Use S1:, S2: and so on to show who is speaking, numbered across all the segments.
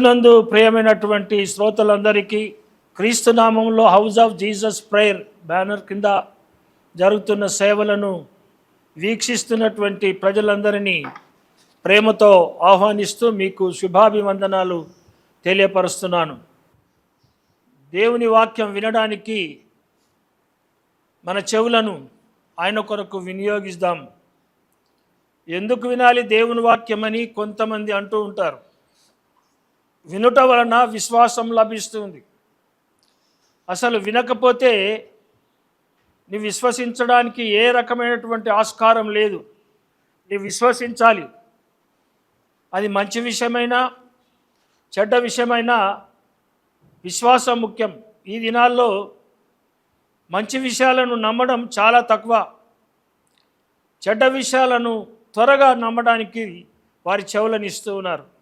S1: క్రీస్తునందు ప్రియమైనటువంటి శ్రోతలందరికీ క్రీస్తు నామంలో house of Jesus prayer banner కింద జరుగుతున్న సేవలను వీక్షిస్తున్నటువంటి ప్రజలందరినీ ప్రేమతో ఆహ్వానిస్తూ మీకు శుభాభివందనాలు తెలియపరుస్తున్నాను. దేవుని వాక్యం వినడానికి మన చెవులను ఆయన కొరకు వినియోగిస్తాం. ఎందుకు వినాలి దేవుని వాక్యమని కొంతమంది అంటూ ఉంటారు. వినుట వలన విశ్వాసం లభిస్తుంది. అసలు వినకపోతే నీ విశ్వసించడానికి ఏ రకమైనటువంటి ఆస్కారం లేదు. నీ విశ్వసించాలి. అది మంచి విషయమైనా చెడ్డ విషయమైనా విశ్వాసం ముఖ్యం. ఈ దినాల్లో మంచి విషయాలను నమ్మడం చాలా తక్కువ. చెడ్డ విషయాలను త్వరగా నమ్మడానికి వారి చెవులనిస్తూ ఉన్నారు.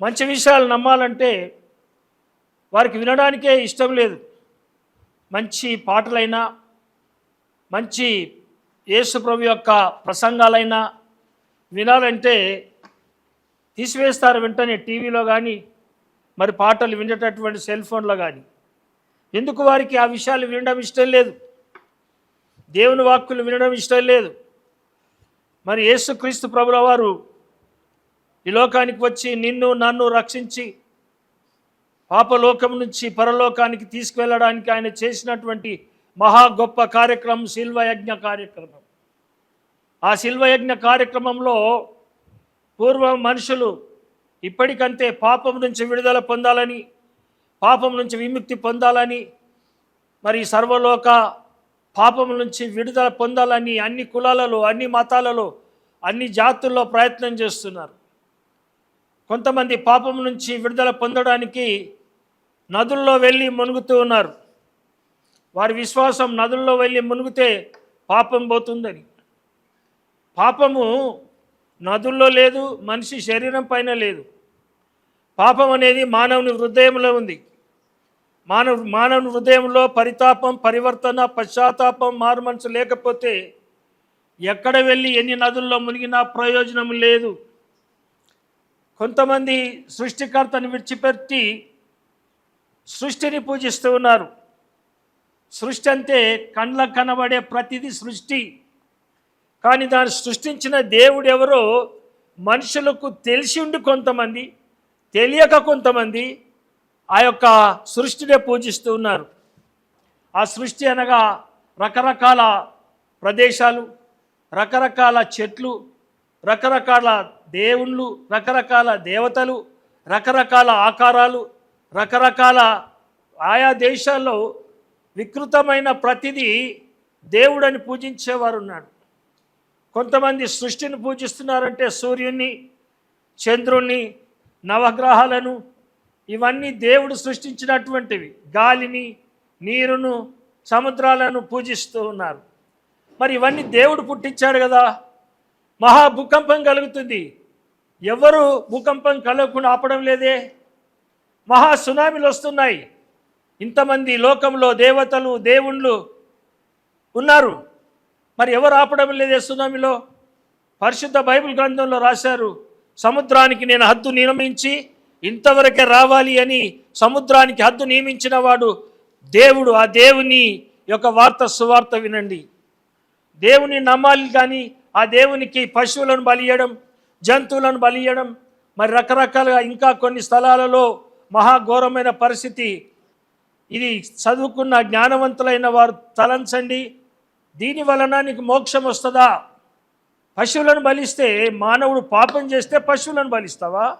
S1: మంచి విషయాలు నమ్మాలంటే వారికి వినడానికే ఇష్టం లేదు. మంచి పాటలైనా మంచి యేసుప్రభు యొక్క ప్రసంగాలైనా వినాలంటే తీసివేస్తారు వెంటనే టీవీలో కానీ మరి పాటలు వినేటటువంటి సెల్ ఫోన్లో కానీ ఎందుకు వారికి ఆ విషయాలు వినడం ఇష్టం లేదు? దేవుని వాక్కులు వినడం ఇష్టం లేదు. మరి యేసుక్రీస్తు ప్రభుల వారు ఈ లోకానికి వచ్చి నిన్ను నన్ను రక్షించి పాపలోకం నుంచి పరలోకానికి తీసుకువెళ్ళడానికి ఆయన చేసినటువంటి మహా గొప్ప కార్యక్రమం శిల్వయజ్ఞ కార్యక్రమం. ఆ శిల్వయజ్ఞ కార్యక్రమంలో పూర్వం మనుషులు ఇప్పటికంతే పాపం నుంచి విడుదల పొందాలని పాపం నుంచి విముక్తి పొందాలని మరి సర్వలోక పాపం నుంచి విడుదల పొందాలని అన్ని కులాలలో అన్ని మతాలలో అన్ని జాతుల్లో ప్రయత్నం చేస్తున్నారు. కొంతమంది పాపం నుంచి విడుదల పొందడానికి నదుల్లో వెళ్ళి మునుగుతూ ఉన్నారు. వారి విశ్వాసం నదుల్లో వెళ్ళి మునిగితే పాపం పోతుందని. పాపము నదుల్లో లేదు మనిషి శరీరం పైన లేదు. పాపం అనేది మానవుని హృదయంలో ఉంది. మానవ మానవుని హృదయంలో పరితాపం పరివర్తన పశ్చాత్తాపం మారు మనసు లేకపోతే ఎక్కడ వెళ్ళి ఎన్ని నదుల్లో మునిగినా ప్రయోజనం లేదు. కొంతమంది సృష్టికర్తను విడిచిపెట్టి సృష్టిని పూజిస్తూ ఉన్నారు. సృష్టి అంటే కండ్లకు కనబడే ప్రతిదీ సృష్టి. కానీ దాన్ని సృష్టించిన దేవుడు ఎవరో మనుషులకు తెలిసి ఉండి కొంతమంది తెలియక కొంతమంది ఆ యొక్క సృష్టినే పూజిస్తూ ఉన్నారు. ఆ సృష్టి అనగా రకరకాల ప్రదేశాలు రకరకాల చెట్లు రకరకాల దేవుళ్ళు రకరకాల దేవతలు రకరకాల ఆకారాలు రకరకాల ఆయా దేశాల్లో వికృతమైన ప్రతిదీ దేవుడని పూజించేవారు ఉన్నాడు కొంతమంది సృష్టిని పూజిస్తున్నారంటే సూర్యుణ్ణి చంద్రుణ్ణి నవగ్రహాలను ఇవన్నీ దేవుడు సృష్టించినటువంటివి. గాలిని నీరును సముద్రాలను పూజిస్తూ ఉన్నారు. మరి ఇవన్నీ దేవుడు పుట్టించాడు కదా? మహా భూకంపం కలుగుతుంది. ఎవరు భూకంపం కలగకుండా ఆపడం లేదే? మహా సునామీలు వస్తున్నాయి. ఇంతమంది లోకంలో దేవతలు దేవుళ్ళు ఉన్నారు. మరి ఎవరు ఆపడం లేదే సునామీలో? పరిశుద్ధ బైబిల్ గ్రంథంలో రాశారు సముద్రానికి నేను హద్దు నియమించి ఇంతవరకే రావాలి అని సముద్రానికి హద్దు నియమించిన వాడు దేవుడు. ఆ దేవుని యొక్క వార్త సువార్త వినండి. దేవుని నమ్మాలి కానీ ఆ దేవునికి పశువులను బలియడం జంతువులను బలి బలియడం మరి రకరకాలుగా ఇంకా కొన్ని స్థలాలలో మహాఘోరమైన పరిస్థితి. ఇది చదువుకున్న జ్ఞానవంతులైన వారు తలంచండి. దీని వలన నీకు మోక్షం వస్తుందా? పశువులను బలిస్తే మానవుడు పాపం చేస్తే పశువులను బలిస్తావా?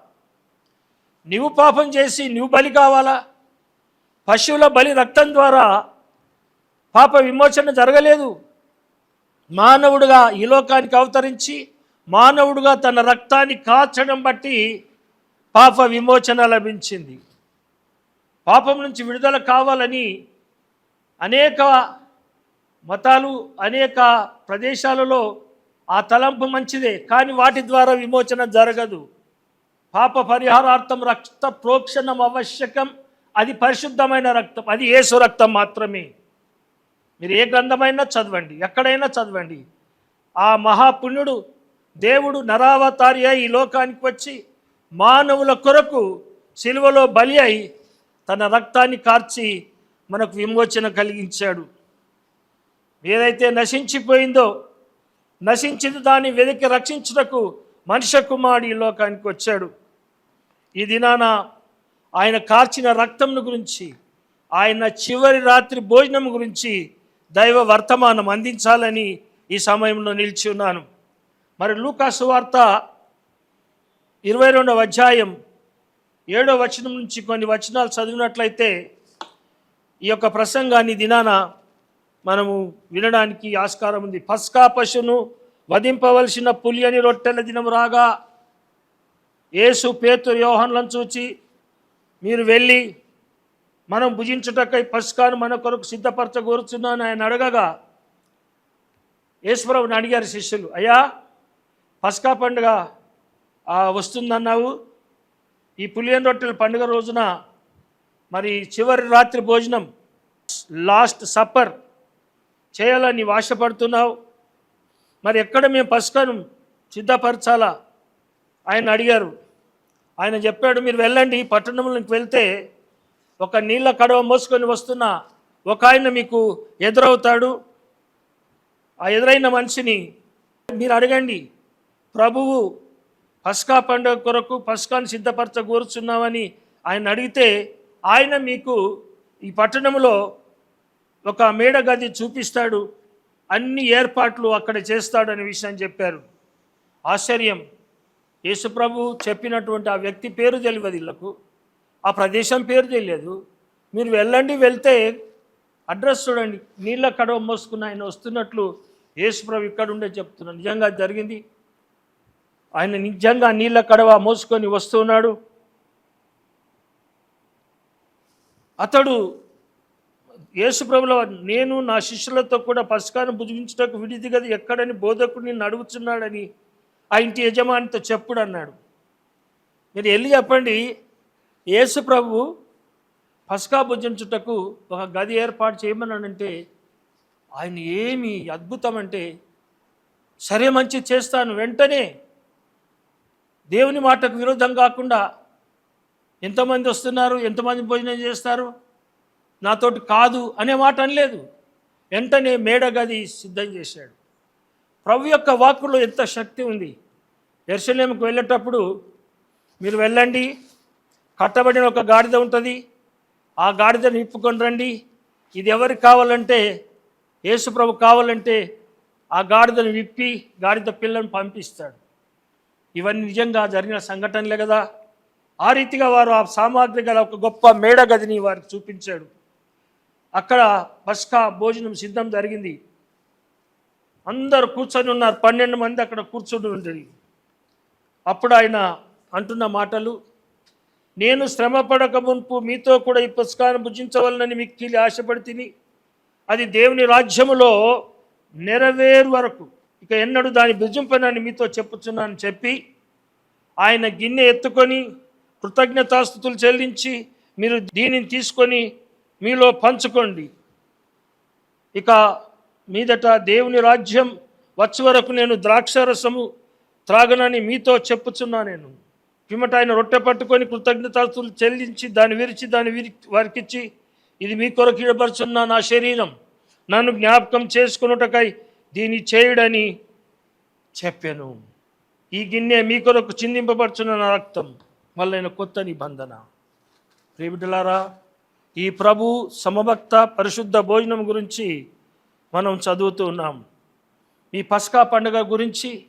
S1: నువ్వు పాపం చేసి నువ్వు బలి కావాలా? పశువుల బలి రక్తం ద్వారా పాప విమోచన జరగలేదు. మానవుడుగా ఈ లోకానికి అవతరించి మానవుడుగా తన రక్తాన్ని కాచడం బట్టి పాప విమోచన లభించింది. పాపం నుంచి విడుదల కావాలని అనేక మతాలు అనేక ప్రదేశాలలో ఆ తలంపు మంచిదే కానీ వాటి ద్వారా విమోచన జరగదు. పాప పరిహారార్థం రక్త ప్రోక్షణం ఆవశ్యకం. అది పరిశుద్ధమైన రక్తం అది ఏసు రక్తం మాత్రమే. మీరు ఏ గ్రంథమైనా చదవండి ఎక్కడైనా చదవండి. ఆ మహాపుణ్యుడు దేవుడు నరావతారి అయి ఈ లోకానికి వచ్చి మానవుల కొరకు సిలువలో బలి అయి తన రక్తాన్ని కార్చి మనకు విమోచన కలిగించాడు. ఏదైతే నశించిపోయిందో నశించింది దాన్ని వెతికి రక్షించుటకు మనిషి కుమారుడు ఈ లోకానికి వచ్చాడు. ఈ దినాన ఆయన కార్చిన రక్తంను గురించి ఆయన చివరి రాత్రి భోజనం గురించి దైవ వర్తమానం అందించాలని ఈ సమయంలో నిలిచి ఉన్నాను. మరి లూకాసు వార్త ఇరవై రెండవ అధ్యాయం ఏడో వచనం నుంచి కొన్ని వచనాలు చదివినట్లయితే ఈ యొక్క ప్రసంగాన్ని దినాన మనము వినడానికి ఆస్కారం ఉంది. పస్కా పశును వధింపవలసిన పులియని రొట్టెల దినం రాగా యేసు పేతురు యోహన్లను చూచి మీరు వెళ్ళి మనం భుజించుటకై పస్కాను మన కొరకు సిద్ధపరచగోరుచున్నాను ఆయన అడగగా యేసుప్రభుని అడిగారు శిష్యులు అయ్యా పస్కా పండుగ వస్తుందన్నావు. ఈ పులియన్ రొట్టెల పండుగ రోజున మరి చివరి రాత్రి భోజనం లాస్ట్ సప్పర్ చేయాలని ఆశపడుతున్నావు మరి ఎక్కడ మేము పస్కాను సిద్ధపరచాలా? ఆయన అడిగారు. ఆయన చెప్పాడు మీరు వెళ్ళండి పట్టణంలోకి వెళ్తే ఒక నీళ్ళ కడవ మోసుకొని వస్తున్న ఒక ఆయన మీకు ఎదురవుతాడు. ఆ ఎదురైన మనిషిని మీరు అడగండి. ప్రభువు పస్కా పండుగ కొరకు పస్కాను సిద్ధపరచగూరుచున్నామని ఆయన అడిగితే ఆయన మీకు ఈ పట్టణంలో ఒక మేడ గది చూపిస్తాడు అన్ని ఏర్పాట్లు అక్కడ చేస్తాడు అనే చెప్పారు. ఆశ్చర్యం. యేసుప్రభు చెప్పినటువంటి ఆ వ్యక్తి పేరు తెలియదు వీళ్ళకు ఆ ప్రదేశం పేరు తెలియదు. మీరు వెళ్ళండి వెళ్తే అడ్రస్ చూడండి. నీళ్ళ కడవ మోసుకున్న ఆయన వస్తున్నట్లు యేసుప్రభు ఇక్కడ ఉండే చెప్తున్నాను నిజంగా అది జరిగింది? ఆయన నిజంగా నీళ్ళ కడవ మోసుకొని వస్తున్నాడు. అతడు యేసుప్రభుల నేను నా శిష్యులతో కూడా పసకాను భుజించుటకు విడిది కదా ఎక్కడని బోధకుడు నిన్ను అడుగుతున్నాడని ఆ ఇంటి యజమానితో చెప్పుడు అన్నాడు. మీరు వెళ్ళి చెప్పండి యేసుప్రభు పస్కా భుజించుటకు ఒక గది ఏర్పాటు చేయమన్నాడంటే ఆయన ఏమి అద్భుతం అంటే సరే మంచి చేస్తాను వెంటనే దేవుని మాటకు విరోధం కాకుండా ఎంతమంది వస్తున్నారు ఎంతమంది భోజనం చేస్తారు? నాతోటి కాదు అనే మాట అనలేదు. వెంటనే మేడ గది సిద్ధం చేశాడు. ప్రభు యొక్క వాక్కులో ఎంత శక్తి ఉంది? ఎర్సలేంకి వెళ్ళేటప్పుడు మీరు వెళ్ళండి. కట్టబడిన ఒక గాడిద ఉంటుంది. ఆ గాడిదను ఇప్పుకొని రండి. ఇది ఎవరికి కావాలంటే యేసుప్రభు కావాలంటే ఆ గాడిదను విప్పి గాడిద పిల్లను పంపిస్తాడు. ఇవన్నీ నిజంగా జరిగిన సంఘటనలే కదా. ఆ రీతిగా వారు ఆ సామాగ్రి గల ఒక గొప్ప మేడ గదిని వారికి చూపించాడు. అక్కడ పస్కా భోజనం సిద్ధం జరిగింది. అందరు కూర్చొని ఉన్నారు. పన్నెండు మంది అక్కడ కూర్చొని ఉంటుంది అప్పుడు ఆయన అంటున్న మాటలు నేను శ్రమ పడక మున్పు మీతో కూడా ఈ పుస్తకాన్ని భుజించవలనని మిక్కిలి ఆశపడి తిని అది దేవుని రాజ్యములో నెరవేరు వరకు ఇక ఎన్నడూ దాని భుజింపనని మీతో చెప్పుచున్నాను చెప్పి ఆయన గిన్నె ఎత్తుకొని కృతజ్ఞతాస్థుతులు చెల్లించి మీరు దీనిని తీసుకొని మీలో పంచుకోండి. ఇక మీదట దేవుని రాజ్యం వచ్చే వరకు నేను ద్రాక్షారసము త్రాగనని మీతో చెప్పుచున్నా నేను. పిమ్మట ఆయన రొట్టె పట్టుకొని కృతజ్ఞతాస్తులు చెల్లించి దాన్ని విరిచి దాన్ని విరి వారికిచ్చి ఇది మీ కొరకు ఇడపరుచున్న నా శరీరం. నన్ను జ్ఞాపకం చేసుకున్నటకై దీన్ని చేయుడని చెప్పాను. ఈ గిన్నె మీ కొరకు చిందింపబడుచున్న రక్తం మళ్ళైన కొత్త నిబంధన. ప్రేమిటలారా ఈ ప్రభు సమభక్త పరిశుద్ధ భోజనం గురించి మనం చదువుతూ ఉన్నాం. ఈ పస్కా పండుగ గురించి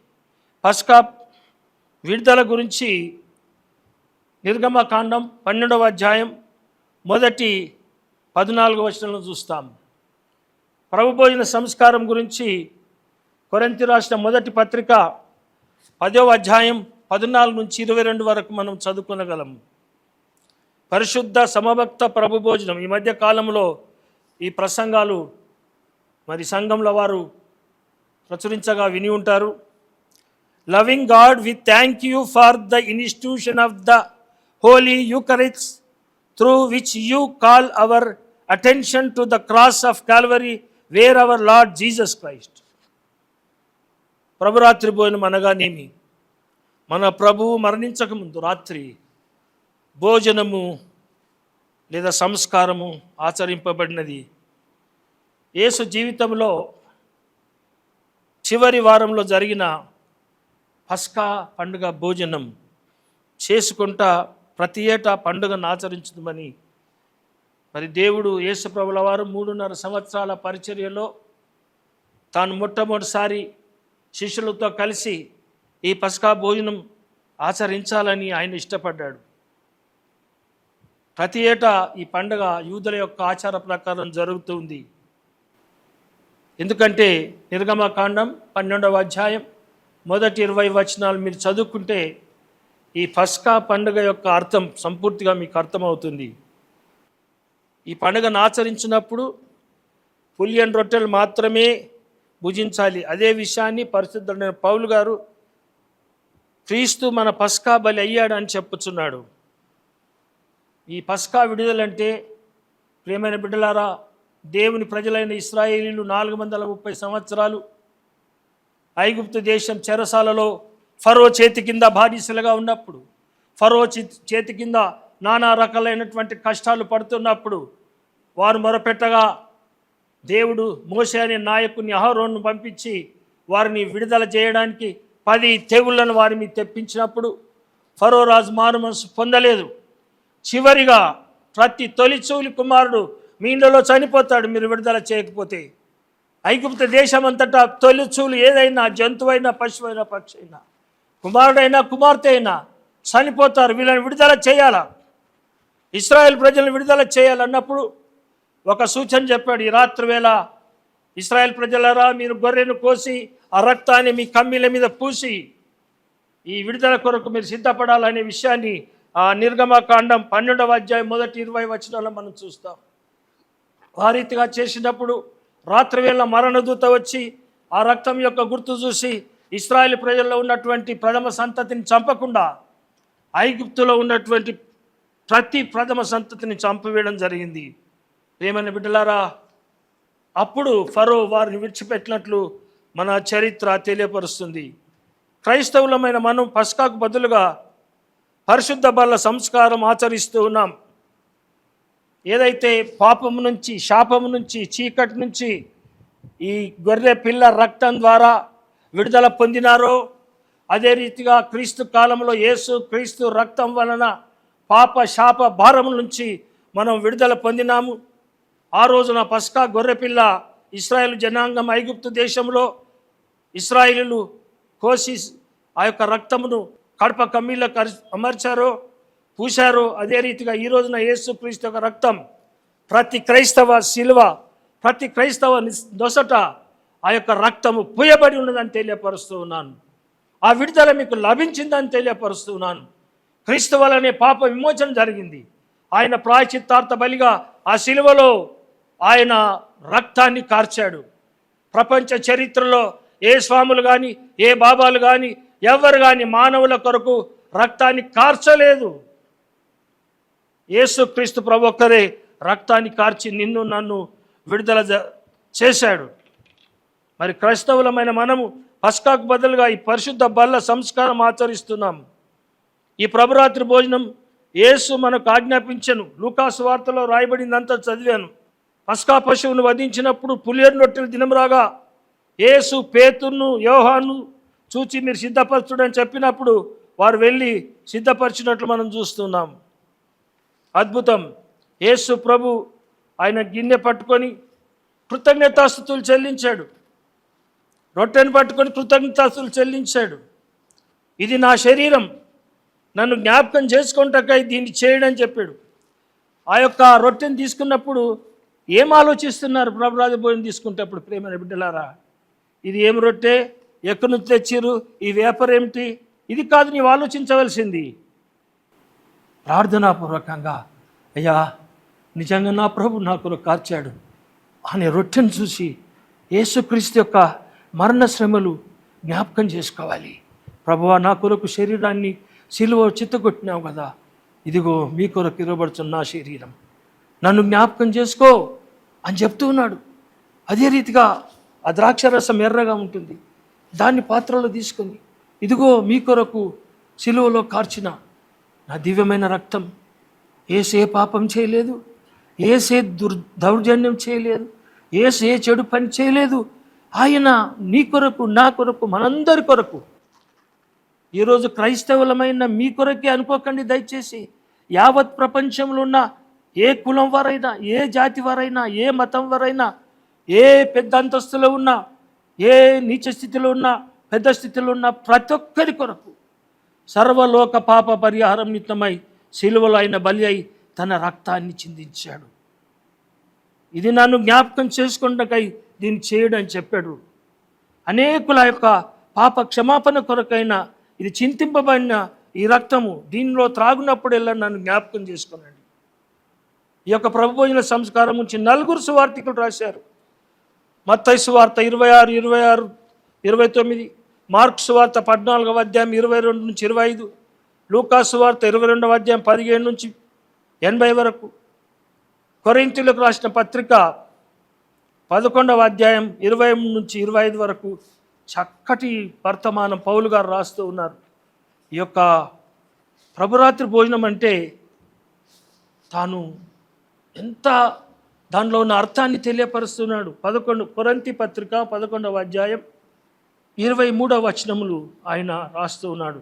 S1: పస్కా విడుదల గురించి నిర్గమకాండం పన్నెండవ అధ్యాయం మొదటి పద్నాలుగు వచనంలో చూస్తాం. ప్రభు భోజన సంస్కారం గురించి కొరంతి రాసిన మొదటి పత్రిక పదో అధ్యాయం పద్నాలుగు నుంచి ఇరవై రెండు వరకు మనం చదువుకునగలం పరిశుద్ధ సమభక్త ప్రభుభోజనం. ఈ మధ్య కాలంలో ఈ ప్రసంగాలు మరి సంఘంలో వారు ప్రచురించగా విని ఉంటారు. Loving God we thank you for the institution of the holy యూకరిట్స్ through which you call our attention to the cross of Calvary where our Lord Jesus Christ ప్రభురాత్రి భోజనం అనగానేమి మన ప్రభువు మరణించకముందు రాత్రి భోజనము లేదా సంస్కారము ఆచరింపబడినది. యేసు జీవితంలో చివరి వారంలో జరిగిన పస్కా పండుగ భోజనం చేసుకుంటా ప్రతి ఏటా పండుగను ఆచరించమని మరి దేవుడు యేసుప్రభుల వారు మూడున్నర సంవత్సరాల పరిచర్యలో తాను మొట్టమొదటిసారి శిష్యులతో కలిసి ఈ పస్కా భోజనం ఆచరించాలని ఆయన ఇష్టపడ్డాడు. ప్రతి ఏటా ఈ పండుగ యూదుల యొక్క ఆచార ప్రకారం జరుగుతుంది ఎందుకంటే నిర్గమకాండం పన్నెండవ అధ్యాయం మొదటి ఇరవై వచనాలు మీరు చదువుకుంటే ఈ పస్కా పండుగ యొక్క అర్థం సంపూర్తిగా మీకు అర్థమవుతుంది. ఈ పండుగను ఆచరించినప్పుడు పులియన్ రొట్టెలు మాత్రమే భుజించాలి. అదే విషయాన్ని పరిశుద్ధుడైన పౌలు గారు క్రీస్తు మన పస్కా బలి అయ్యాడు అని చెప్పుచున్నాడు. ఈ పస్కా విడుదలంటే ప్రియమైన బిడ్డలారా దేవుని ప్రజలైన ఇస్రాయేలీలు నాలుగు వందల ముప్పై సంవత్సరాలు ఐగుప్తు దేశం చెరసాలలో ఫరో చేతి కింద బానిసలుగా ఉన్నప్పుడు ఫరో చేతి కింద నానా రకాలైనటువంటి కష్టాలు పడుతున్నప్పుడు వారు మొరపెట్టగా దేవుడు మోసే అనే నాయకుని అహరోను పంపించి వారిని విడుదల చేయడానికి పది తెగుళ్ళను వారి మీద తెప్పించినప్పుడు ఫరో రాజు మారు మనసు పొందలేదు. చివరిగా ప్రతి తొలిచూలి కుమారుడు మీ ఇంట్లో చనిపోతాడు మీరు విడుదల చేయకపోతే. ఐగుప్త దేశం అంతటా తొలిచూలు ఏదైనా జంతువైనా పశువైనా పక్షి అయినా కుమారుడైనా కుమార్తె అయినా చనిపోతారు. వీళ్ళని విడుదల చేయాలా? ఇస్రాయెల్ ప్రజలను విడుదల చేయాలన్నప్పుడు ఒక సూచన చెప్పాడు. ఈ రాత్రి వేళ ఇస్రాయెల్ ప్రజలరా మీరు గొర్రెను కోసి ఆ రక్తాన్ని మీ కమ్మీల మీద పూసి ఈ విడుదల కొరకు మీరు సిద్ధపడాలనే విషయాన్ని ఆ నిర్గమకాండం పన్నెండవ అధ్యాయం మొదటి ఇరవై వచనాల్లో మనం చూస్తాం. ఆ రీతిగా చేసినప్పుడు రాత్రివేళ మరణదూత వచ్చి ఆ రక్తం యొక్క గుర్తు చూసి ఇస్రాయేల్ ప్రజల్లో ఉన్నటువంటి ప్రథమ సంతతిని చంపకుండా ఐగుప్తులో ఉన్నటువంటి ప్రతి ప్రథమ సంతతిని చంపివేయడం జరిగింది. ఏమైనా బిడ్డలారా అప్పుడు ఫరో వారిని విడిచిపెట్టినట్లు మన చరిత్ర తెలియపరుస్తుంది. క్రైస్తవులమైన మనం పస్కాకు బదులుగా పరిశుద్ధ బల సంస్కారం ఆచరిస్తూ ఉన్నాం. ఏదైతే పాపము నుంచి శాపము నుంచి చీకటి నుంచి ఈ గొర్రె పిల్ల రక్తం ద్వారా విడుదల పొందినారో అదే రీతిగా క్రీస్తు కాలంలో యేసు క్రీస్తు రక్తం వలన పాప శాప భారము నుంచి మనం విడుదల పొందినాము. ఆ రోజున పస్కా గొర్రెపిల్ల ఇస్రాయేల్ జనాంగం ఐగుప్తు దేశంలో ఇస్రాయిలు కోసి ఆ యొక్క రక్తమును కడప కమ్మీలో కరి అమర్చారో పూశారో అదే రీతిగా ఈ రోజున యేసు క్రీస్తు యొక్క రక్తం ప్రతి క్రైస్తవ శిలువ ప్రతి క్రైస్తవ దొసట ఆ యొక్క రక్తము పూయబడి ఉన్నదని తెలియపరుస్తూ ఉన్నాను. ఆ విడుదల మీకు లభించిందని తెలియపరుస్తూ ఉన్నాను. క్రీస్తు వలనే పాప విమోచన జరిగింది. ఆయన ప్రాయచిత్తార్థ బలిగా ఆ శిలువలో ఆయన రక్తాన్ని కార్చాడు. ప్రపంచ చరిత్రలో ఏ స్వాములు కానీ ఏ బాబాలు కానీ ఎవరు కానీ మానవుల కొరకు రక్తాన్ని కార్చలేదు. యేసుక్రీస్తు ప్రభు ఒక్కరే రక్తాన్ని కార్చి నిన్ను నన్ను విడుదల జ- చేశాడు. మరి క్రైస్తవులమైన మనము పస్కాకు బదులుగా ఈ పరిశుద్ధ బల్ల సంస్కారం ఆచరిస్తున్నాం. ఈ ప్రభురాత్రి భోజనం యేసు మనకు ఆజ్ఞాపించను. లూకాసు వార్తలో రాయబడిందంతా చదివాను. పస్కా పశువును వధించినప్పుడు పులియర్ రొట్టెలు దినం రాగా యేసు పేతుర్ను యోహాను చూచి మీరు సిద్ధపరచుడని చెప్పినప్పుడు వారు వెళ్ళి సిద్ధపరిచినట్లు మనం చూస్తున్నాం. అద్భుతం. యేసు ప్రభు ఆయన గిన్నె పట్టుకొని కృతజ్ఞతాస్తుతులు చెల్లించాడు. రొట్టెను పట్టుకొని కృతజ్ఞతాస్తులు చెల్లించాడు. ఇది నా శరీరం. నన్ను జ్ఞాపకం చేసుకుంటకై దీన్ని చేయడని చెప్పాడు. ఆ యొక్క రొట్టెను తీసుకున్నప్పుడు ఏం ఆలోచిస్తున్నారు ప్రభురాజభోజనం తీసుకుంటే తీసుకునేటప్పుడు ప్రేమైన బిడ్డలారా? ఇది ఏం రొట్టె? ఎక్కడి నుంచి తెచ్చిర్రు? ఈ వేపర్ ఏమిటి? ఇది కాదు నీవు ఆలోచించవలసింది. ప్రార్థనాపూర్వకంగా అయ్యా నిజంగా నా ప్రభు నా కొరకు కార్చాడు. అనే రొట్టెను చూసి యేసుక్రీస్తు యొక్క మరణ శ్రమలు జ్ఞాపకం చేసుకోవాలి. ప్రభువా నా కొరకు శరీరాన్ని సిలువ చిత్తగొట్టినావు కదా. ఇదిగో మీ కొరకు ఇవ్వబడుతున్న నా శరీరం. నన్ను జ్ఞాపకం చేసుకో అని చెప్తూ ఉన్నాడు. అదే రీతిగా ఆ ద్రాక్షరసం ఎర్రగా ఉంటుంది. దాన్ని పాత్రలో తీసుకొని ఇదిగో మీ కొరకు సిలువలో కార్చిన నా దివ్యమైన రక్తం. ఏసే పాపం చేయలేదు. ఏసే దుర్ దౌర్జన్యం చేయలేదు. ఏసే చెడు పని చేయలేదు. ఆయన నీ కొరకు నా కొరకు మనందరి కొరకు ఈరోజు క్రైస్తవులమైన మీ కొరకే అనుకోకండి దయచేసి. యావత్ ప్రపంచంలో ఉన్న ఏ కులం వారైనా ఏ జాతి వారైనా ఏ మతం వారైనా ఏ పెద్ద అంతస్తులో ఉన్నా ఏ నీచ స్థితిలో ఉన్నా పెద్ద స్థితిలో ఉన్న ప్రతి ఒక్కరి కొరకు సర్వలోక పాప పరిహారం నిమిత్తమై శిలువలో ఆయన బలి అయి తన రక్తాన్ని చిందించాడు. ఇది నన్ను జ్ఞాపకం చేసుకుంటకై దీన్ని చేయడం చెప్పాడు. అనేకుల యొక్క పాప క్షమాపణ కొరకైన ఇది చింతింపబడిన ఈ రక్తము దీనిలో త్రాగునప్పుడెల్లా నన్ను జ్ఞాపకం చేసుకున్నాడు ఈ యొక్క ప్రభుభోజన సంస్కారం నుంచి నలుగురు సువార్థికులు రాశారు. మత్తయి సువార్త ఇరవై ఆరు ఇరవై ఆరు ఇరవై తొమ్మిది మార్క్ సువార్త పద్నాలుగవ అధ్యాయం ఇరవై రెండు నుంచి ఇరవై ఐదు లూకా సువార్త ఇరవై రెండవ అధ్యాయం పదిహేను నుంచి ఎనభై వరకు కొరింతీలకు రాసిన పత్రిక పదకొండవ అధ్యాయం ఇరవై నుంచి ఇరవై ఐదు వరకు చక్కటి వర్తమానం పౌలు గారు రాస్తూ ఉన్నారు. ఈ యొక్క ప్రభురాత్రి భోజనం అంటే తాను ఎంత దానిలో ఉన్న అర్థాన్ని తెలియపరుస్తున్నాడు. పదకొండు కొరంతి పత్రిక పదకొండవ అధ్యాయం ఇరవై మూడవ వచనములు ఆయన రాస్తూ ఉన్నాడు.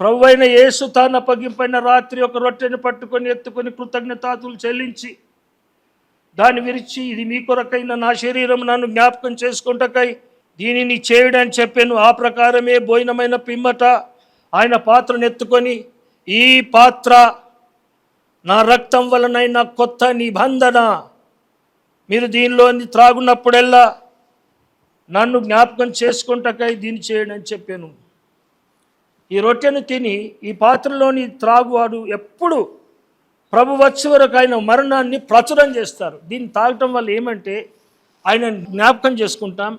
S1: ప్రభు అయిన యేసు తాను అప్పగింపైన రాత్రి ఒక రొట్టెని పట్టుకొని ఎత్తుకొని కృతజ్ఞతాతులు చెల్లించి దాన్ని విరిచి ఇది మీ కొరకైన నా శరీరం నన్ను జ్ఞాపకం చేసుకుంటకై దీనిని చేయడని చెప్పాను. ఆ ప్రకారమే భోజనమైన పిమ్మట ఆయన పాత్రను ఎత్తుకొని ఈ పాత్ర నా రక్తం వలనైన కొత్త నిబంధన. మీరు దీనిలోని త్రాగున్నప్పుడెల్లా నన్ను జ్ఞాపకం చేసుకుంటకై దీన్ని చేయడని అని చెప్పాను. ఈ రొట్టెను తిని ఈ పాత్రలోని త్రాగువాడు ఎప్పుడు ప్రభు వచ్చే వరకు ఆయన మరణాన్ని ప్రచురం చేస్తారు. దీన్ని తాగటం వల్ల ఏమంటే ఆయన జ్ఞాపకం చేసుకుంటాం.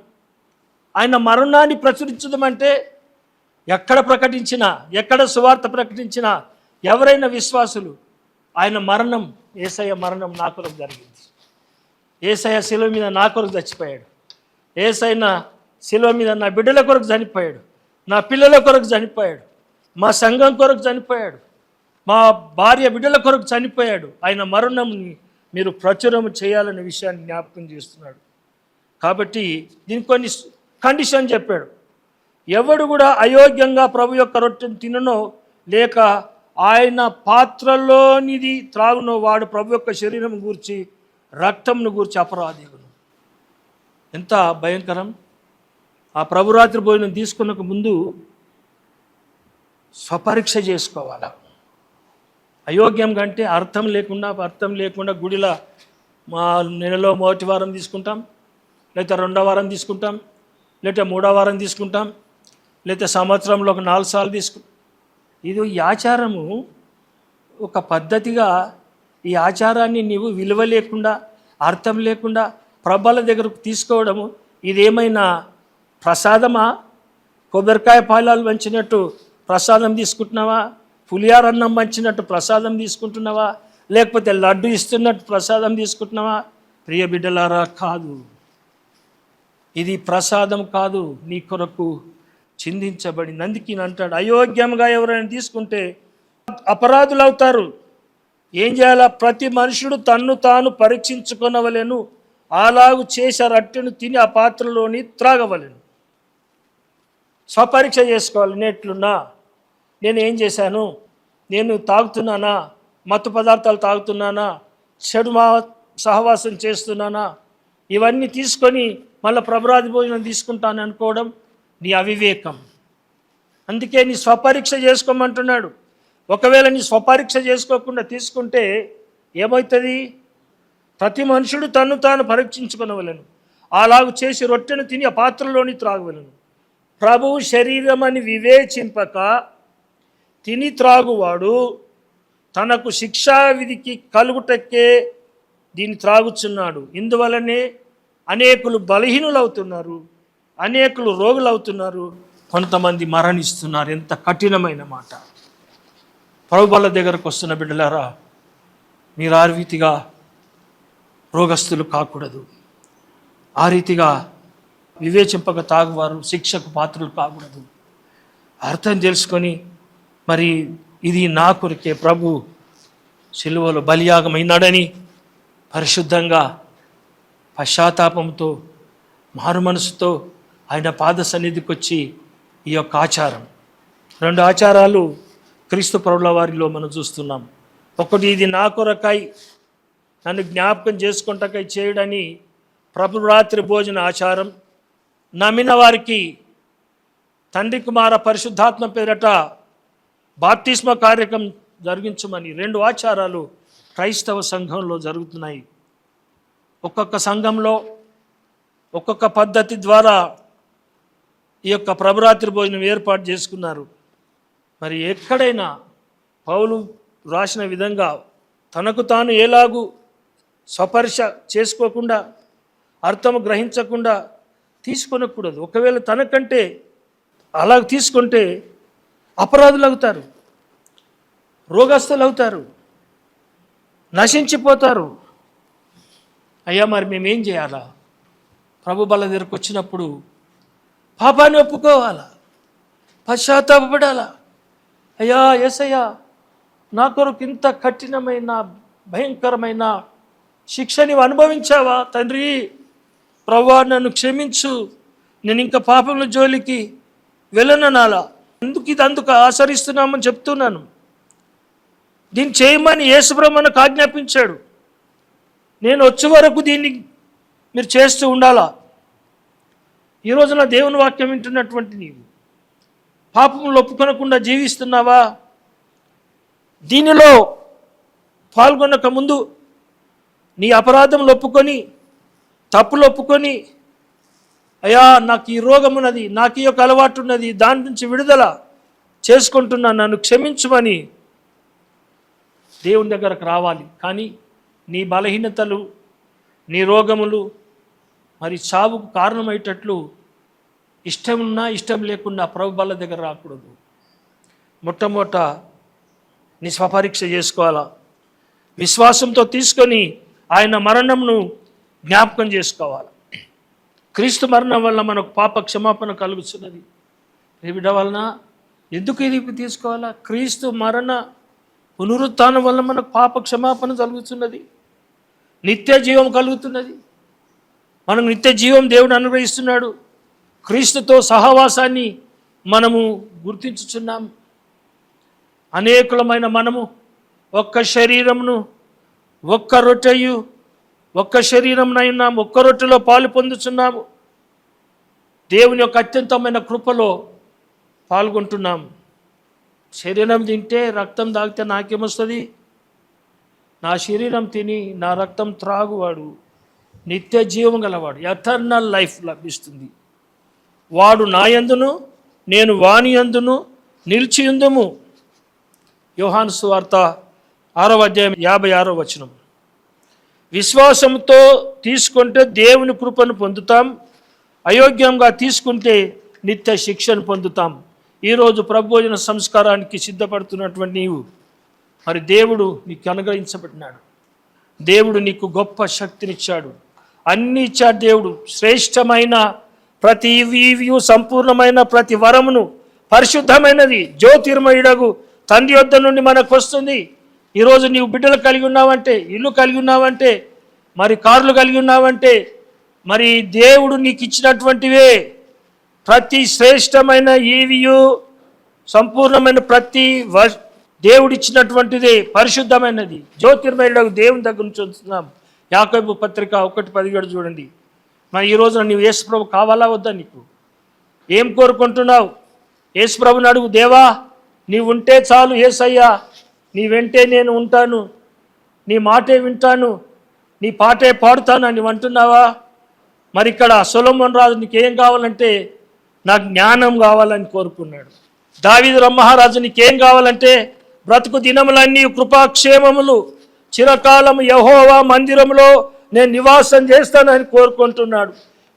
S1: ఆయన మరణాన్ని ప్రచురించడం అంటే ఎక్కడ ప్రకటించినా ఎక్కడ సువార్త ప్రకటించినా ఎవరైనా విశ్వాసులు ఆయన మరణం ఏసయ్య మరణం నా కొరకు జరిగింది. ఏసయ్య శిలువ మీద నా కొరకు చచ్చిపోయాడు. ఏసైన శిలువ మీద నా బిడ్డల కొరకు చనిపోయాడు. నా పిల్లల కొరకు చనిపోయాడు. మా సంఘం కొరకు చనిపోయాడు. మా భార్య బిడ్డల కొరకు చనిపోయాడు. ఆయన మరణంని మీరు ప్రచురం చేయాలనే విషయాన్ని జ్ఞాపకం చేస్తున్నాడు. కాబట్టి దీనికి కొన్ని కండిషన్ చెప్పాడు. ఎవడు కూడా అయోగ్యంగా ప్రభు యొక్క రొట్టెను తిననో లేక ఆయన పాత్రలోనిది త్రాగునో వాడు ప్రభు యొక్క శరీరం గూర్చి రక్తంను గూర్చి అపరాధిగును ఎంత భయంకరం. ఆ ప్రభురాత్రి భోజనం తీసుకున్నకు ముందు స్వపరీక్ష చేసుకోవాలి. అయోగ్యం కంటే అర్థం లేకుండా అర్థం లేకుండా గుడిలో మా నెలలో మొదటి వారం తీసుకుంటాం లేకపోతే రెండో వారం తీసుకుంటాం లేకపోతే మూడో వారం తీసుకుంటాం లేకపోతే సంవత్సరంలో ఒక నాలుగు సార్లు తీసుకుంటాం ఇది ఈ ఆచారము ఒక పద్ధతిగా ఈ ఆచారాన్ని నీవు విలువ లేకుండా అర్థం లేకుండా ప్రభల దగ్గరకు తీసుకోవడము ఇదేమైనా ప్రసాదమా? కొబ్బరికాయ పాలాలు వంచినట్టు ప్రసాదం తీసుకుంటున్నావా? పులియారన్నం వంచినట్టు ప్రసాదం తీసుకుంటున్నావా? లేకపోతే లడ్డు ఇస్తున్నట్టు ప్రసాదం తీసుకుంటున్నావా? ప్రియ బిడ్డలారా కాదు. ఇది ప్రసాదం కాదు నీ కొరకు చిందించబడింది అందుకే అంటాడు. అయోగ్యంగా ఎవరైనా తీసుకుంటే అపరాధులు అవుతారు ఏం చేయాలా? ప్రతి మనుషుడు తన్ను తాను పరీక్షించుకొనవలెను. అలాగు చేసే రట్టెను తిని ఆ పాత్రలోని త్రాగవలెను. స్వపరీక్ష చేసుకోవాలి. నేట్లున్నా నేను ఏం చేశాను? నేను తాగుతున్నానా? మత్తు పదార్థాలు తాగుతున్నానా? చెడు మా సహవాసం చేస్తున్నానా? ఇవన్నీ తీసుకొని మళ్ళీ ప్రభరాధి భోజనం తీసుకుంటాను అనుకోవడం నీ అవివేకం. అందుకే నీ స్వపరీక్ష చేసుకోమంటున్నాడు. ఒకవేళ నీ స్వపరీక్ష చేసుకోకుండా తీసుకుంటే ఏమవుతుంది? ప్రతి మనుషుడు తను తాను పరీక్షించుకునవలను. అలాగు చేసి రొట్టెను తిని ఆ పాత్రలోని త్రాగవలను. ప్రభువు శరీరం అని వివేచింపక తిని త్రాగువాడు తనకు శిక్షా విధికి కలుగుటక్కే దీన్ని త్రాగుచున్నాడు. ఇందువలనే అనేకులు బలహీనులవుతున్నారు అనేకులు రోగులవుతున్నారు కొంతమంది మరణిస్తున్నారు. ఎంత కఠినమైన మాట. ప్రభుబల దగ్గరకు వస్తున్న బిడ్డలారా మీరు ఆ రీతిగా రోగస్తులు కాకూడదు. ఆ రీతిగా వివేచింపక తాగువారు శిక్షకు పాత్రలు కాకూడదు. అర్థం తెలుసుకొని మరి ఇది నా కొరికే ప్రభు సిలువలో బలియాగమైనాడని పరిశుద్ధంగా పశ్చాత్తాపంతో మారు మనసుతో ఆయన పాద సన్నిధికి వచ్చి ఈ యొక్క ఆచారం. రెండు ఆచారాలు క్రీస్తు పౌరుల వారిలో మనం చూస్తున్నాం. ఒకటి ఇది నా కొరకై నన్ను జ్ఞాపకం చేసుకుంటకై చేయడని ప్రభు రాత్రి భోజన ఆచారం. నమ్మిన వారికి తండ్రి కుమార పరిశుద్ధాత్మ పేరట బాప్తిస్మ కార్యక్రమం జరిగించమని రెండు ఆచారాలు క్రైస్తవ సంఘంలో జరుగుతున్నాయి. ఒక్కొక్క సంఘంలో ఒక్కొక్క పద్ధతి ద్వారా ఈ యొక్క ప్రభురాత్రి భోజనం ఏర్పాటు చేసుకున్నారు. మరి ఎక్కడైనా పౌలు రాసిన విధంగా తనకు తాను ఎలాగూ స్వపరిశ చేసుకోకుండా అర్థం గ్రహించకుండా తీసుకొనకూడదు. ఒకవేళ తనకంటే అలా తీసుకుంటే అపరాధులు అవుతారు రోగస్తులు అవుతారు నశించిపోతారు. అయ్యా మరి మేమేం చేయాలా? ప్రభు బల దగ్గరకు వచ్చినప్పుడు పాపాన్ని ఒప్పుకోవాలా? పశ్చాత్తాపడాలా అయ్యా ఎసయ్యా నా కొరకు ఇంత కఠినమైన భయంకరమైన శిక్ష నీవు అనుభవించావా తండ్రి? ప్రభా నన్ను క్షమించు. నేను ఇంకా పాపంలో జోలికి వెళ్ళననాలా? ఎందుకు ఇది అందుకు ఆచరిస్తున్నామని చెప్తున్నాను. దీన్ని చేయమని యేసుప్రభు మనకు ఆజ్ఞాపించాడు. నేను వచ్చే వరకు దీన్ని మీరు చేస్తూ ఉండాలా? ఈ రోజున దేవుని వాక్యం వింటున్నటువంటి నీవు పాపములు ఒప్పుకొనకుండా జీవిస్తున్నావా? దీనిలో పాల్గొనక ముందు నీ అపరాధములు ఒప్పుకొని తప్పులు ఒప్పుకొని అయ్యా నాకు ఈ రోగం ఉన్నది నాకు ఈ యొక్క అలవాటు ఉన్నది దాని నుంచి విడుదల చేసుకుంటున్నా నన్ను క్షమించమని దేవుని దగ్గరకు రావాలి. కానీ నీ బలహీనతలు నీ రోగములు మరి చావుకు కారణమయ్యేటట్లు ఇష్టమున్నా ఇష్టం లేకున్నా ప్రభు బల దగ్గర రాకూడదు. మొట్టమొదట నీ స్వపరీక్ష చేసుకోవాలా? విశ్వాసంతో తీసుకొని ఆయన మరణంను జ్ఞాపకం చేసుకోవాలి? క్రీస్తు మరణం వల్ల మనకు పాప క్షమాపణ కలుగుతున్నది. ఏ వలన ఎందుకు ఇది తీసుకోవాలా? క్రీస్తు మరణ పునరుత్థానం వల్ల మనకు పాప క్షమాపణ కలుగుతున్నది. నిత్య జీవం కలుగుతున్నది. మనకు నిత్య జీవం దేవుడు అనుగ్రహిస్తున్నాడు. క్రీస్తుతో సహవాసాన్ని మనము గుర్తించుచున్నాం. అనేకులమైన మనము ఒక్క శరీరమును ఒక్క రొట్టెయు ఒక్క శరీరంనైనా ఒక్క రొట్టెలో పాలు పొందుతున్నాము దేవుని యొక్క అత్యంతమైన కృపలో పాల్గొంటున్నాం. శరీరం తింటే రక్తం తాగితే నాకేమొస్తుంది? నా శరీరం తిని నా రక్తం త్రాగువాడు నిత్య జీవం గలవాడు ఎటర్నల్ లైఫ్ లభిస్తుంది. వాడు నా యందును నేను వాని యందును నిలిచియుందుము యోహాను సువార్త ఆరో అధ్యాయం యాభై ఆరో వచనం. విశ్వాసంతో తీసుకుంటే దేవుని కృపను పొందుతాం అయోగ్యంగా తీసుకుంటే నిత్య శిక్షను పొందుతాం. ఈరోజు ప్రభోజన సంస్కారానికి సిద్ధపడుతున్నటువంటి నీవు. మరి దేవుడు నీకు అనుగ్రహించబడినాడు. దేవుడు నీకు గొప్ప శక్తినిచ్చాడు. అన్ని ఇచ్చాడు దేవుడు. శ్రేష్టమైన ప్రతి ఈవియు సంపూర్ణమైన ప్రతి వరమును పరిశుద్ధమైనది జ్యోతిర్మయుడగు తండ్రి యొద్ద నుండి మనకు వస్తుంది ఈరోజు నీవు బిడ్డలు కలిగి ఉన్నావంటే ఇల్లు కలిగి ఉన్నావంటే మరి కార్లు కలిగి ఉన్నావంటే మరి దేవుడు నీకు ఇచ్చినటువంటివే ప్రతి శ్రేష్టమైన ఈవియు సంపూర్ణమైన ప్రతి వ దేవుడిచ్చినటువంటిది పరిశుద్ధమైనది. జ్యోతిర్మయులకు దేవుని దగ్గర నుంచి వస్తున్నాం. యాకోబు పత్రిక ఒకటి పదిహేడు చూడండి. మరి ఈ రోజున నీవు యేసుప్రభు కావాలా వద్దా నీకు? ఏం కోరుకుంటున్నావు? యేసుప్రభుని అడుగు దేవా నీవు ఉంటే చాలు ఏసయ్యా. నీ వెంటే నేను ఉంటాను. నీ మాటే వింటాను. నీ పాటే పాడుతాను అని అంటున్నావా? మరి ఇక్కడ సులభం రాజు నీకేం కావాలంటే నాకు జ్ఞానం కావాలని కోరుకున్నాడు. దావిద్ర మహారాజు నీకేం కావాలంటే బ్రతుకు దినములన్నీ కృపాక్షేమములు. చిరకాలము యహోవా మందిరంలో నేను నివాసం చేస్తానని కోరుకుంటున్నాడు.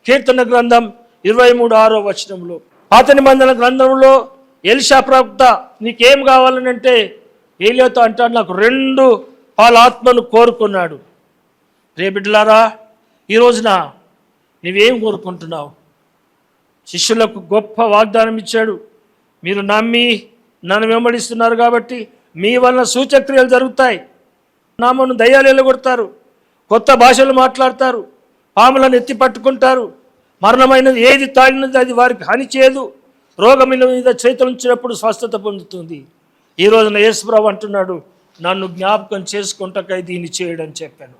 S1: కీర్తన గ్రంథం ఇరవై మూడు ఆరో వచనంలో పాత నిబంధన గ్రంథంలో ఎలిషా ప్రవక్త నీకేం కావాలనంటే ఏలియాతో అంటాడు నాకు రెండు పాలాత్మను కోరుకున్నాడు. రే బిడ్డలారా ఈ రోజున నీవేం కోరుకుంటున్నావు? శిష్యులకు గొప్ప వాగ్దానం ఇచ్చాడు మీరు నమ్మి నన్ను వెంబడిస్తున్నారు కాబట్టి మీ వలన సూచక్రియలు జరుగుతాయి. నామను దయ్యాలు వెళ్ళగొడతారు కొత్త భాషలు మాట్లాడతారు. పాములను ఎత్తి పట్టుకుంటారు. మరణమైనది ఏది తాగినది అది వారికి హాని చేయదు. రోగమైన మీద చేతులు ఉంచినప్పుడు స్వస్థత పొందుతుంది. ఈ రోజున యేసుప్రభు అంటున్నాడు నన్ను జ్ఞాపకం చేసుకుంటకై దీన్ని చేయడం చెప్పాను.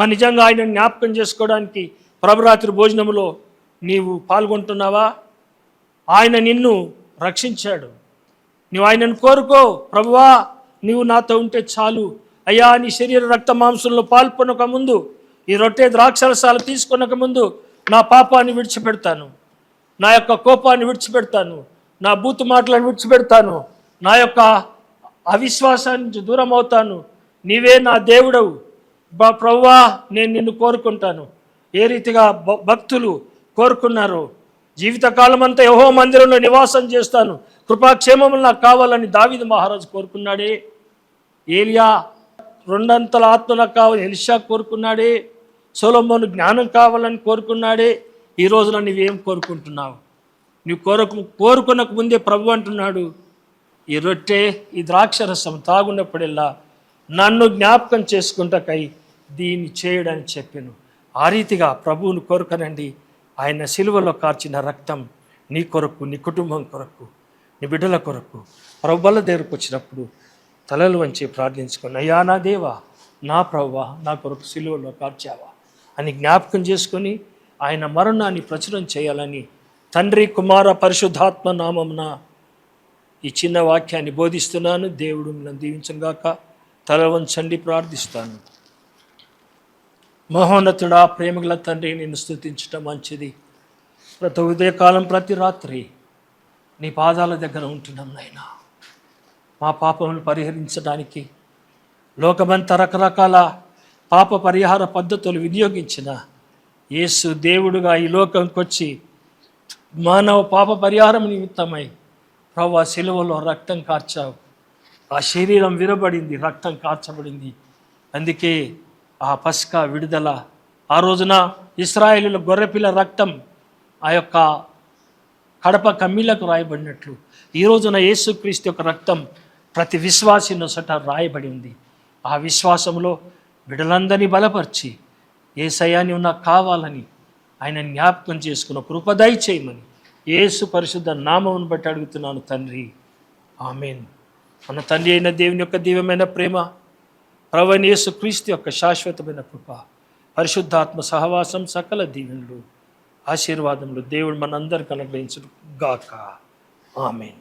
S1: మరి నిజంగా ఆయన జ్ఞాపకం చేసుకోవడానికి ప్రభరాత్రి భోజనంలో నీవు పాల్గొంటున్నావా? ఆయన నిన్ను రక్షించాడు. నువ్వు ఆయనను కోరుకో. ప్రభువా నీవు నాతో ఉంటే చాలు. అయ్యా నీ శరీర రక్త మాంసంలో పాల్పొనక ముందు ఈ రొట్టె ద్రాక్షరసాలు తీసుకొనక ముందు నా పాపాన్ని విడిచిపెడతాను. నా యొక్క కోపాన్ని విడిచిపెడతాను. నా బూతు మాటలను విడిచిపెడతాను. నా యొక్క అవిశ్వాసాన్ని నుంచి దూరం అవుతాను నీవే నా దేవుడవు. బ- నేను నిన్ను కోరుకుంటాను. ఏ రీతిగా భ- భక్తులు కోరుకున్నారు జీవితకాలం అంతా యహో మందిరంలో నివాసం చేస్తాను. కృపాక్షేమములు నాకు కావాలని దావిద మహారాజు కోరుకున్నాడే. ఏలియా రెండంతల ఆత్మ నాకు కావాలి ఎలిషా కోరుకున్నాడే. సొలొమోను జ్ఞానం కావాలని కోరుకున్నాడే. ఈ రోజున నువ్వేం కోరుకుంటున్నావు? నువ్వు కోరకు కోరుకునకు ముందే ప్రభు అంటున్నాడు. ఈ రొట్టె ఈ ద్రాక్షరసం తాగున్నప్పుడెల్లా నన్ను జ్ఞాపకం చేసుకుంటకై దీన్ని చేయడని చెప్పాను. ఆ రీతిగా ప్రభువును కోరుకనండి. ఆయన సిలువలో కార్చిన రక్తం నీ కొరకు నీ కుటుంబం కొరకు నీ బిడ్డల కొరకు ప్రభుల దగ్గరకు వచ్చినప్పుడు తలలు వంచి ప్రార్థించుకుని అయ్యా నా దేవా నా ప్రవ్వా నా కొరకు సిలువలో కార్చావా అని జ్ఞాపకం చేసుకొని ఆయన మరణాన్ని ప్రచురం చేయాలని తండ్రి కుమార పరిశుద్ధాత్మ నామమున ఈ చిన్న వాక్యాన్ని బోధిస్తున్నాను. దేవుడు మిమ్మల్ని దీవించగాక తల వంచండి ప్రార్థిస్తాను. మహోన్నతుడా ప్రేమగల తండ్రి నిన్ను స్తుతించటం మంచిది. ప్రతి ఉదయకాలం ప్రతి రాత్రి నీ పాదాల దగ్గర ఉంటున్నాం నాయన. మా పాపములు పరిహరించడానికి లోకమంతా రకరకాల పాప పరిహార పద్ధతులు వినియోగించిన యేసు దేవుడుగా ఈ లోకంకి వచ్చి మానవ పాప పరిహారం నిమిత్తమై ప్రభు శిలువలో రక్తం కార్చావు. ఆ శరీరం విరబడింది రక్తం కార్చబడింది. అందుకే ఆ పస్కా విడుదల. ఆ రోజున ఇస్రాయేలీల గొర్రెపిల్ల రక్తం ఆ యొక్క కడప కమ్మీలకు రాయబడినట్లు. ఈ రోజున యేసుక్రీస్తు యొక్క రక్తం ప్రతి విశ్వాసి నొసట రాయబడి ఉంది. ఆ విశ్వాసంలో బిడలందరినీ బలపరిచి ఏ సయాన్ని ఉన్నా కావాలని ఆయన జ్ఞాపకం చేసుకున్న కృపదయ చేయమని యేసు పరిశుద్ధ నామం బట్టి అడుగుతున్నాను తండ్రి. ఆమెన్. మన తండ్రి అయిన దేవుని యొక్క దివ్యమైన ప్రేమ ప్రవణ క్రీస్తు యొక్క శాశ్వతమైన కృప పరిశుద్ధాత్మ సహవాసం సకల దీవెనలు ఆశీర్వాదములు దేవుడు మనందరికి అనుగ్రహించడు గాక ఆమెన్.